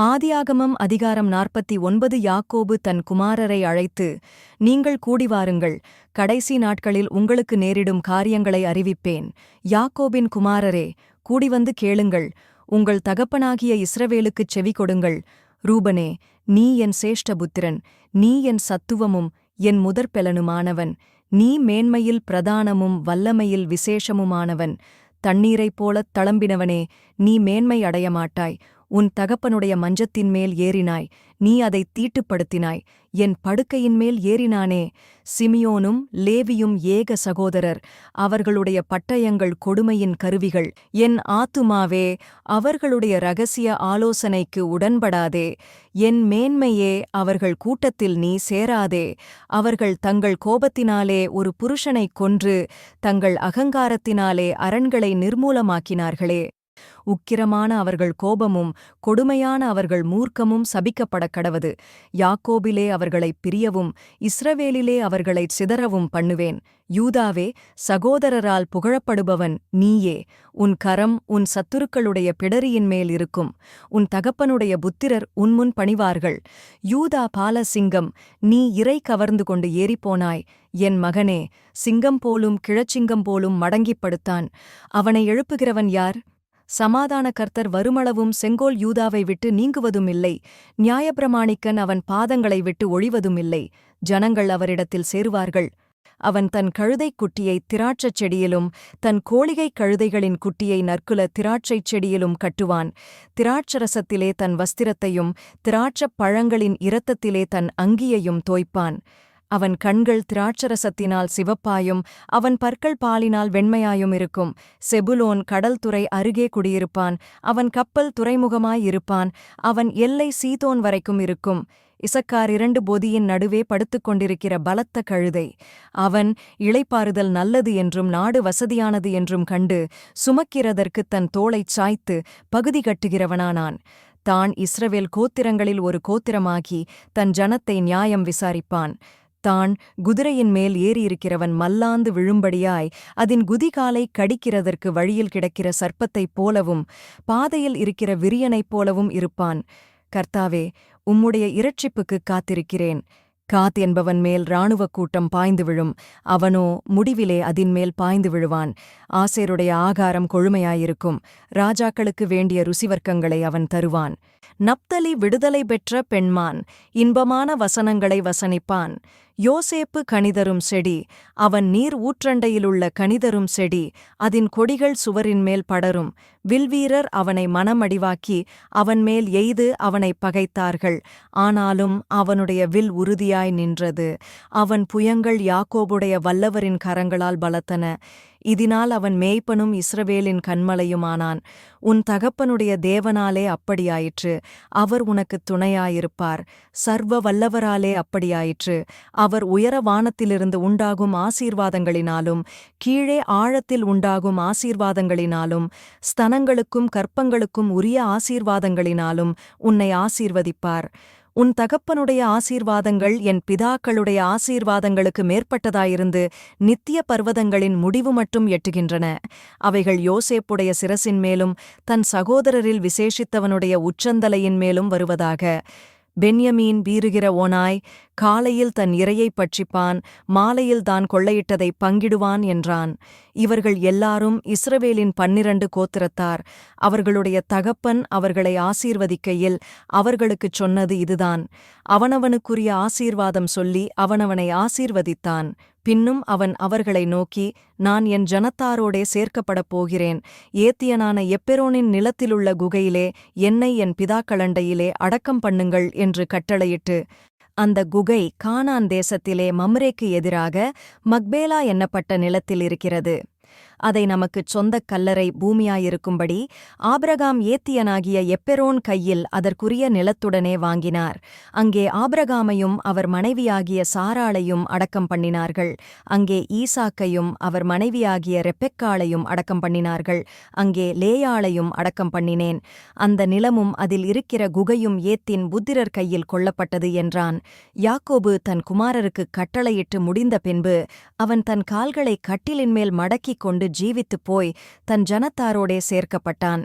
ஆதியாகமம் அதிகாரம் நாற்பத்தி ஒன்பது யாக்கோபு தன் குமாரரை அழைத்து நீங்கள் கூடி வாருங்கள். கடைசி நாட்களில் உங்களுக்கு நேரிடும் காரியங்களை அறிவிப்பேன். யாக்கோபின் குமாரரே கூடிவந்து கேளுங்கள். உங்கள் தகப்பனாகிய இஸ்ரவேலுக்குச் செவி கொடுங்கள். ரூபனே நீ என் சேஷ்டபுத்திரன் நீ என் சத்துவமும் என் முதற்பெலனுமானவன். நீ மேன்மையில் பிரதானமும் வல்லமையில் விசேஷமுமானவன். தண்ணீரைப் போலத் தளம்பினவனே நீ மேன்மை அடையமாட்டாய். உன் தகப்பனுடைய மஞ்சத்தின் மேல் ஏறினாய் நீ அதைத் தீட்டுப்படுத்தினாய். என் படுக்கையின் மேல் ஏறினானே. சிமியோனும் லேவியும் ஏக சகோதரர் அவர்களுடைய பட்டயங்கள் கொடுமையின் கருவிகள். என் ஆத்துமாவே அவர்களுடைய ரகசிய ஆலோசனைக்கு உடன்படாதே. என் மேன்மையே அவர்கள் கூட்டத்தில் நீ சேராதே. அவர்கள் தங்கள் கோபத்தினாலே ஒரு புருஷனைக் கொன்று தங்கள் அகங்காரத்தினாலே அரண்களை நிர்மூலமாக்கினார்களே. உக்கிரமான அவர்கள் கோபமும் கொடுமையான அவர்கள் மூர்க்கமும் சபிக்கப்படக் கடவது. யாக்கோபிலே அவர்களைப் பிரியவும் இஸ்ரவேலிலே அவர்களைச் சிதறவும் பண்ணுவேன். யூதாவே சகோதரரால் புகழப்படுபவன் நீயே. உன் கரம் உன் சத்துருக்களுடைய பிடரியின் மேல் இருக்கும். உன் தகப்பனுடைய புத்திரர் உன்முன் பணிவார்கள். யூதா பாலசிங்கம் நீ இறை கவர்ந்து கொண்டு ஏறிப்போனாய். என் மகனே சிங்கம் போலும் கிழச்சிங்கம் போலும் மடங்கிப் படுத்தான். அவனை எழுப்புகிறவன் யார்? சமாதான கர்த்தர் வருமளவும் செங்கோல் யூதாவை விட்டு நீங்குவதும் இல்லை நியாயப்பிரமாணிக்கன் அவன் பாதங்களை விட்டு ஒழிவதும் இல்லை ஜனங்கள் அவரிடத்தில் சேருவார்கள். அவன் தன் கழுதைக் குட்டியை திராட்சைச் செடியிலும் தன் கோழிகைக் கழுதைகளின் குட்டியை நற்குல திராட்சைச் செடியிலும் கட்டுவான். திராட்சரசத்திலே தன் வஸ்திரத்தையும் திராட்சப் பழங்களின் இரத்தத்திலே தன் அங்கியையும் தோய்ப்பான். அவன் கண்கள் திராட்சரசத்தினால் சிவப்பாயும் அவன் பற்கள் பாலினால் வெண்மையாயும் இருக்கும். செபுலோன் கடல் துறை அருகே குடியிருப்பான். அவன் கப்பல் துறைமுகமாயிருப்பான் அவன் எல்லை சீதோன் வரைக்கும் இருக்கும். இசக்கார் இரண்டு பொதியின் நடுவே படுத்துக் கொண்டிருக்கிற பலத்த கழுதை. அவன் இளைப்பாறுதல் நல்லது என்றும் நாடு வசதியானது என்றும் கண்டு சுமக்கிறதற்குத் தன் தோளைச் சாய்த்து பகுதி கட்டுகிறவனானான். தான் இஸ்ரவேல் கோத்திரங்களில் ஒரு கோத்திரமாகி தன் ஜனத்தை நியாயம் விசாரிப்பான். தான் குதிரையின் மேல் ஏறியிருக்கிறவன் மல்லாந்து விழும்படியாய் அதன் குதிகாலை கடிக்கிறதற்கு வழியில் கிடக்கிற சர்ப்பத்தைப் போலவும் பாதையில் இருக்கிற விரியனைப் போலவும் இருப்பான். கர்த்தாவே உம்முடைய இரட்சிப்புக்குக் காத்திருக்கிறேன். காத் என்பவன் மேல் இராணுவக் கூட்டம் பாய்ந்து விழும். அவனோ முடிவிலே அதின்மேல் பாய்ந்து விழுவான். ஆசேருடைய ஆகாரம் கொழுமையாயிருக்கும். ராஜாக்களுக்கு வேண்டிய ருசிவர்க்கங்களை அவன் தருவான். நப்தலி விடுதலை பெற்ற பெண்மான். இன்பமான வசனங்களை வசனிப்பான். யோசேப்பு கணிதரும் செடி அவன் நீர் ஊற்றண்டையிலுள்ள கணிதரும் செடி அதின் கொடிகள் சுவரின் மேல் படரும். வில்வீரர் அவனை மனமடிவாக்கி அவன் மேல் எய்து அவனை பகைத்தார்கள். ஆனாலும் அவனுடைய வில் உறுதியாய் நின்றது. அவன் புயங்கள் யாக்கோபுடைய வல்லவரின் கரங்களால் பலத்தன. இதனால் அவன் மேய்ப்பனும் இஸ்ரவேலின் கண்மலையுமானான் உன் தகப்பனுடைய தேவனாலே அப்படியாயிற்று. அவர் உனக்குத் துணையாயிருப்பார். சர்வ வல்லவராலே அப்படியாயிற்று. அவர் உயர வானத்திலிருந்து உண்டாகும் ஆசீர்வாதங்களினாலும் கீழே ஆழத்தில் உண்டாகும் ஆசீர்வாதங்களினாலும் ஸ்தனங்களுக்கும் கற்பங்களுக்கும் உரிய ஆசீர்வாதங்களினாலும் உன்னை ஆசீர்வதிப்பார். உன் தகப்பனுடைய ஆசீர்வாதங்கள் என் பிதாக்களுடைய ஆசீர்வாதங்களுக்கு மேற்பட்டதாயிருந்து நித்திய பர்வதங்களின் முடிவு மட்டும் எட்டுகின்றன. அவைகள் யோசேப்புடைய சிரசின் மேலும் தன் சகோதரரில் விசேஷித்தவனுடைய உச்சந்தலையின் மேலும் வருவதாக. பென்யமீன் வீறுகிற ஓனாய் காலையில் தன் இரையைப் பட்சிப்பான் மாலையில் தான் கொள்ளையிட்டதை பங்கிடுவான் என்றான். இவர்கள் எல்லாரும் இஸ்ரவேலின் பன்னிரண்டு கோத்திரத்தார். அவர்களுடைய தகப்பன் அவர்களை ஆசீர்வதிக்கையில் அவர்களுக்குச் சொன்னது இதுதான். அவனவனுக்குரிய ஆசீர்வாதம் சொல்லி அவனவனை ஆசீர்வதித்தான். பின்னும் அவன் அவர்களை நோக்கி நான் என் ஜனத்தாரோடே சேர்க்கப்படப் போகிறேன். ஏத்தியனான எப்பெரோனின் நிலத்திலுள்ள குகையிலே என்னை என் பிதாக்களண்டையிலே அடக்கம் பண்ணுங்கள் என்று கட்டளையிட்டு அந்த குகை கானான் தேசத்திலே மம்ரேக்கு எதிராக மக்பேலா என்னப்பட்ட நிலத்தில் இருக்கிறது. அதை நமக்குச் சொந்தக் கல்லறை பூமியாயிருக்கும்படி ஆபிரகாம் ஏத்தியனாகிய எப்பெரோன் கையில் அதற்குரிய நிலத்துடனே வாங்கினார். அங்கே ஆபிரகாமையும் அவர் மனைவியாகிய சாராளையும் அடக்கம் பண்ணினார்கள். அங்கே ஈசாக்கையும் அவர் மனைவியாகிய ரெப்பெக்காளையும் அடக்கம் பண்ணினார்கள். அங்கே லேயாளையும் அடக்கம் பண்ணினேன். அந்த நிலமும் அதில் இருக்கிற குகையும் ஏத்தின் புத்திரர் கையில் கொள்ளப்பட்டது என்றான். யாக்கோபு தன் குமாரருக்குக் கட்டளையிட்டு முடிந்த பின்பு அவன் தன் கால்களை கட்டிலின் மேல் மடக்கிக் கொண்டு ஜீவித்துப் போய் தன் ஜனத்தாரோடே சேர்க்கப்பட்டான்.